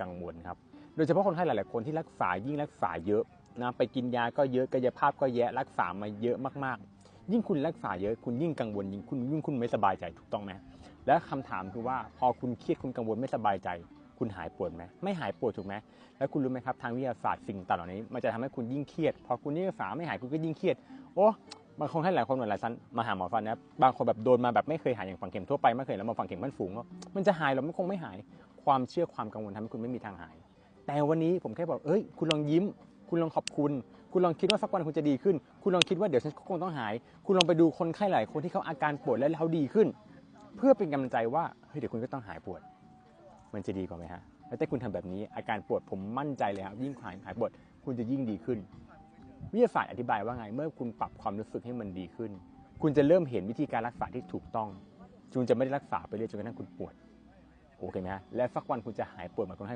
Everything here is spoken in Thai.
กังวลครับ โดยเฉพาะคนไข้หลาย ๆ คนที่รักษายิ่งรักษาเยอะนะไปกินยาก็เยอะกายภาพก็แย่รักษามาเยอะมาก ๆ ยิ่งคุณรักษาเยอะคุณยิ่งกังวลยิ่งคุณยิ่งคุณไม่สบายใจถูกต้องไหมและคำถามคือว่าพอคุณเครียดคุณกังวลไม่สบายใจ คุณหายปวดไหมไม่หายปวดถูกไหมแล้วคุณรู้ไหมครับทางวิทยาศาสตร์สิ่งต่างๆเหล่านี้มันจะทำให้คุณยิ่งเครียดพอคุณยิ่งรักษาไม่หายคุณก็ยิ่งเครียดโอ้บางคนให้หลายคนเหมือนหลายซันมาหาหมอฟันนะบางคนแบบโดนมาแบบไม่เคยหายอย่างฝังเข็มทั่วไปไม่เคยแล้วมาฝังเข็มมันฝูงก็มันจะหายหรอมันคงไม่หาย ความเชื่อความกังวลทำให้คุณไม่มีทางหาย แต่วันนี้ผมแค่บอกเอ้ย คุณลองยิ้ม คุณลองขอบคุณ คุณลองคิดว่าสักวันคุณจะดีขึ้น คุณลองคิดว่าเดี๋ยวฉันคงต้องหาย คุณลองไปดูคนไข้หลายคนที่เขาอาการปวดแล้วเขาดีขึ้น เพื่อเป็นกำลังใจว่าเฮ้ยเดี๋ยวคุณก็ต้องหายปวด มันจะดีกว่าไหมฮะแล้วถ้าคุณทำแบบนี้อาการปวดผมมั่นใจเลยครับยิ่งหายหายปวดคุณจะยิ่งดีขึ้น วิทยาศาสตร์อธิบายว่าไงเมื่อคุณปรับความรู้สึกให้มันดีขึ้น คุณจะเริ่มเห็นวิธีการรักษาที่ถูกต้องคุณจะไม่ได้รักษาไปเรื่อยจนกระทั่งคุณปวด โอเคไหมฮะและสักวันคุณจะหายปวดเหมือนคนไข้